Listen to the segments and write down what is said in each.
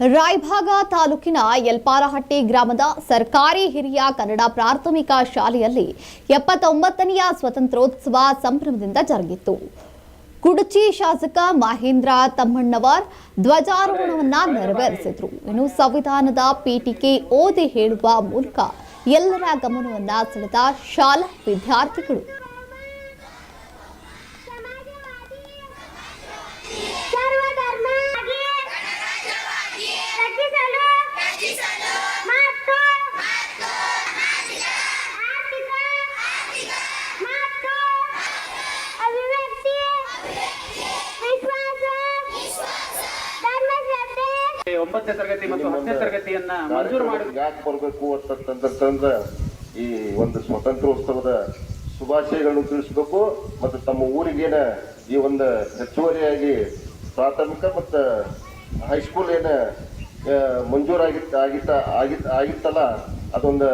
ರಾಯಭಾಗ ತಾಲೂಕಿನ ಯಲ್ಪಾರಹಟ್ಟಿ ಗ್ರಾಮದ ಸರ್ಕಾರಿ ಹಿರಿಯ ಕನ್ನಡ ಪ್ರಾಥಮಿಕ ಶಾಲೆಯಲ್ಲಿ ಎಪ್ಪತ್ತೊಂಬತ್ತನೆಯ ಸ್ವತಂತ್ರೋತ್ಸವ ಸಂಭ್ರಮದಿಂದ ಜರುಗಿತು ಕುಡಚಿ ಶಾಸಕ ಮಹೇಂದ್ರ ತಮ್ಮಣ್ಣವರ್ ಧ್ವಜಾರೋಹಣವನ್ನ ನೆರವೇರಿಸಿದರು. ಇನ್ನು ಸಂವಿಧಾನದ ಪೀಠಿಕೆ ಓದಿ ಹೇಳುವ ಮೂಲಕ ಎಲ್ಲರ ಗಮನವನ್ನ ಸೆಳೆದ ಶಾಲಾ ವಿದ್ಯಾರ್ಥಿಗಳು. ಒಂಬತ್ತನೇ ತರಗತಿ ಮತ್ತು ಹತ್ತನೇ ತರಗತಿಯನ್ನ ಮಂಜೂರು ಮಾಡಿ ಯಾಕೆ ಬರಬೇಕು ಅಂತಂದ್ರೆ ಈ ಒಂದು ಸ್ವಾತಂತ್ರ್ಯೋತ್ಸವದ ಶುಭಾಶಯಗಳನ್ನು ತಿಳಿಸ್ಬೇಕು ಮತ್ತು ತಮ್ಮ ಊರಿಗೇನ ಈ ಒಂದು ಹೆಚ್ಚುವರಿಯಾಗಿ ಪ್ರಾಥಮಿಕ ಮತ್ತು ಹೈಸ್ಕೂಲ್ ಏನ ಮಂಜೂರಾಗಿತ್ತ ಆಗಿತ್ತ ಆಗಿತ್ತ ಆಗಿತ್ತಲ್ಲ ಅದೊಂದು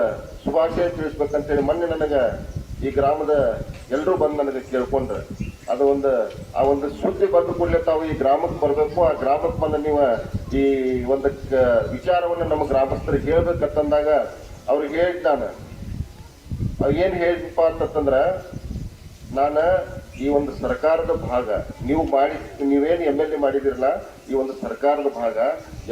ಶುಭಾಶಯ ತಿಳಿಸ್ಬೇಕಂತೇಳಿ ಮೊನ್ನೆ ನನಗೆ ಈ ಗ್ರಾಮದ ಎಲ್ಲರೂ ಬಂದು ನನಗೆ ಕೇಳ್ಕೊಂಡ್ರೆ. ಅದು ಒಂದು, ಆ ಒಂದು ಸುದ್ದಿ ಬಂದ ಕೂಡಲೇ ತಾವು ಈ ಗ್ರಾಮಕ್ಕೆ ಬರಬೇಕು. ಆ ಗ್ರಾಮಕ್ಕೆ ಬಂದು ನೀವು ಈ ಒಂದು ವಿಚಾರವನ್ನು ನಮ್ಮ ಗ್ರಾಮಸ್ಥರಿಗೆ ಹೇಳ್ಬೇಕಂತಂದಾಗ ಅವ್ರಿಗೆ ಹೇಳಿದ್ ನಾನು. ಏನು ಹೇಳಿದಪ್ಪ ಅಂತಂದ್ರೆ ನಾನು ಈ ಒಂದು ಸರ್ಕಾರದ ಭಾಗ, ನೀವು ಮಾಡಿ, ನೀವೇನು ಎಂ ಎಲ್ ಎ ಮಾಡಿದಿರಲ್ಲ, ಈ ಒಂದು ಸರ್ಕಾರದ ಭಾಗ,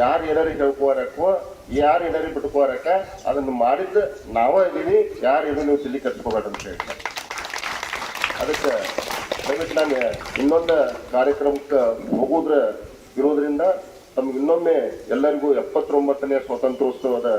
ಯಾರು ಏನಾರು ಹೇಳ್ಕೋರಕ್ಕೋ ಯಾರು ಏನಾರು ಬಿಟ್ಕೋರಕ್ಕ ಅದನ್ನು ಮಾಡಿದ್ದು ನಾವೇ ಇದೀವಿ ಯಾರು ಇದು ನೀವು ತಿಳಿ ಕಟ್ಕೋಬೇಡ ಅಂತ ಹೇಳ್ತಾರೆ ಅದಕ್ಕೆ ನಾನು ಇನ್ನೊಂದು ಕಾರ್ಯಕ್ರಮಕ್ಕೆ ಹೋಗೋದ್ರ ಇರೋದ್ರಿಂದ ತಮ್ಗೆ ಇನ್ನೊಮ್ಮೆ ಎಲ್ಲರಿಗೂ ಎಪ್ಪತ್ತೊಂಬತ್ತನೇ ಸ್ವಾತಂತ್ರ್ಯೋತ್ಸವದ